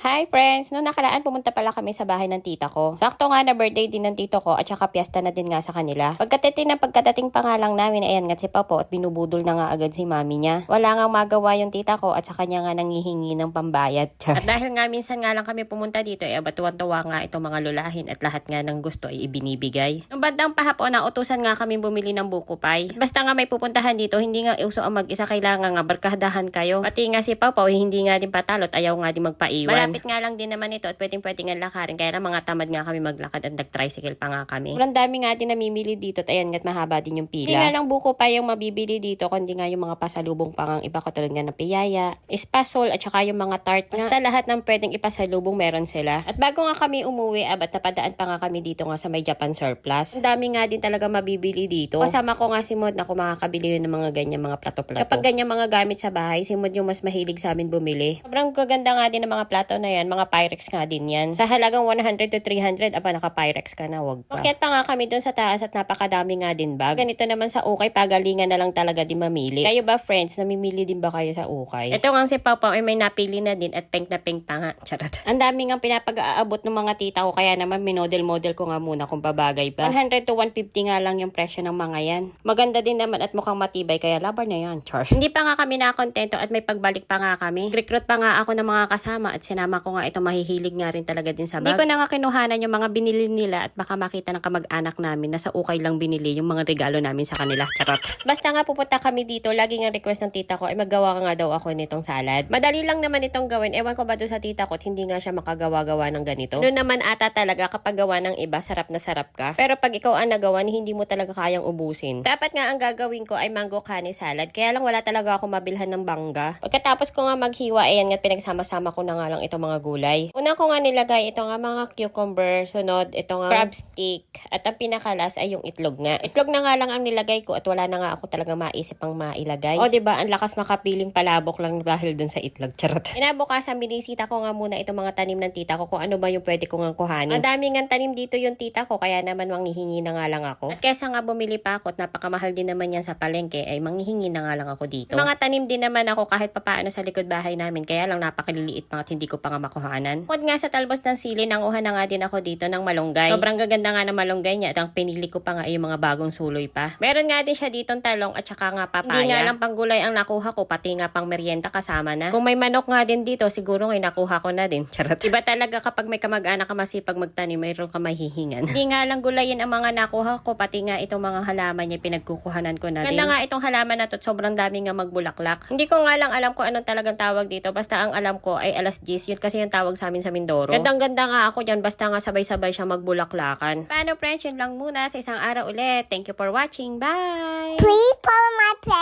Hi friends! Noong nakaraan pumunta pala kami sa bahay ng tita ko. Sakto nga na birthday din ng tito ko at saka piyesta na din nga sa kanila. Pagkatiting na pagkatating pa nga lang namin, ayan nga si Papo at binubudol na nga agad si mami niya. Wala nga magawa yung tita ko at sa kanya nga nangihingi ng pambayad. at dahil nga minsan nga lang kami pumunta dito, eh abatuwan-tuwa nga itong mga lulahin at lahat nga ng gusto ay ibinibigay. Nung bandang pahapon na utusan nga kami bumili ng buko pie. Basta nga may pupuntahan dito, hindi nga uso ang mag-isa kailangan nga barkadahan kayo. Pati nga si Papo, hindi nga din patalot, ayaw nga din magpaiwan. Malapit nga lang din naman ito at pwedeng pwedeng nga lakarin. Kaya na mga tamad nga kami maglakad at nag-tricycle pa nga kami. Sobrang dami nga din namimili dito at ayan nga't mahaba din yung pila. Hindi nga lang buko pa yung mabibili dito kundi nga yung mga pasalubong pa nga iba katulad nga ng piyaya, espasol at saka yung mga tart. Basta lahat ng pwedeng ipasalubong meron sila. At bago nga kami umuwi, abat napadaan pa nga kami dito nga sa may Japan surplus. Ang dami nga din talaga mabibili dito. Kasama ko nga si Mod na kung makakabili yun ng mga ganyan mga plato-plato. Kapag ganyan mga gamit sa bahay, si Mod yung mas mahilig sa amin bumili. Sobrang gaganda nga din ng mga plato na yan, mga Pyrex nga din yan. Sa halagang 100 to 300, aba naka-Pyrex ka na, wag pa. Bakit pa nga kami dun sa taas at napakadami nga din bag. Ganito naman sa ukay, pagalingan na lang talaga din mamili. Kayo ba friends, namimili din ba kayo sa ukay? Ito nga si Papa ay may napili na din at pink na pink pa nga. Charot. Ang dami nga pinapag-aabot ng mga tita ko kaya naman minodel-model ko nga muna kung babagay ba. 100 to 150 nga lang yung presyo ng mga yan. Maganda din naman at mukhang matibay kaya labar na yan, char. Hindi pa nga kami nakontento at may pagbalik pa nga kami. Recruit pa nga ako ng mga kasama at sinama ko nga ito mahihilig nga rin talaga din sa bag. Hindi ko na nga kinuhanan yung mga binili nila at baka makita ng kamag-anak namin na sa ukay lang binili yung mga regalo namin sa kanila. Charot. Basta nga pupunta kami dito, lagi nga request ng tita ko ay maggawa ka nga daw ako nitong salad. Madali lang naman itong gawin. Ewan ko ba doon sa tita ko hindi nga siya makagawa-gawa ng ganito. Doon naman ata talaga kapag gawa ng iba, sarap na sarap ka. Pero pag ikaw ang nagawa, hindi mo talaga kayang ubusin. Dapat nga ang gagawin ko ay mango kani salad. Kaya lang wala talaga ako mabilhan ng bangga. Pagkatapos ko nga maghiwa, ayan nga pinagsama-sama ko na nga lang itong mga gulay. Una ko nga nilagay ito nga mga cucumber, sunod ito nga crab stick, at ang pinakalas ay yung itlog nga. Itlog na nga lang ang nilagay ko at wala na nga ako talaga maisip pang mailagay. O 'di ba ang lakas makapiling palabok lang dahil dun sa itlog. Charot. Inabukasan binisita ko nga muna itong mga tanim ng tita ko kung ano ba yung pwede ko nga kuhanin. Ang dami nga tanim dito yung tita ko kaya naman manghihingi na nga lang ako. At kesa nga bumili pa ako at napakamahal din naman yan sa palengke ay manghihingi na nga lang ako dito. Mga tanim din naman ako kahit papaano sa likod bahay namin kaya lang napakaliliit pa at hindi ko pa nga makuhanan. Bukod nga sa talbos ng sili, nanguha na nga din ako dito ng malunggay. Sobrang gaganda nga ng malunggay niya at ang pinili ko pa nga ay yung mga bagong suloy pa. Meron nga din siya ditong talong at saka nga papaya. Hindi nga lang panggulay ang nakuha ko, pati nga pang merienda kasama na. Kung may manok nga din dito, siguro nga nakuha ko na din. Charot. Iba talaga kapag may kamag-anak ka masipag magtanim, mayroon ka mahihingan. Hindi nga lang gulayin ang mga nakuha ko, pati nga itong mga halaman niya pinagkukuhanan ko na din. Ganda nga itong halaman na to, sobrang dami nga magbulaklak. Hindi ko nga lang alam kung anong talagang tawag dito, basta ang alam ko ay alas 10, yun kasi yung tawag sa amin sa Mindoro. Gandang-ganda nga ako dyan, basta nga sabay-sabay siya magbulaklakan. Paano friends, yun lang muna sa isang araw ulit. Thank you for watching. Bye! Please follow my page. Bye.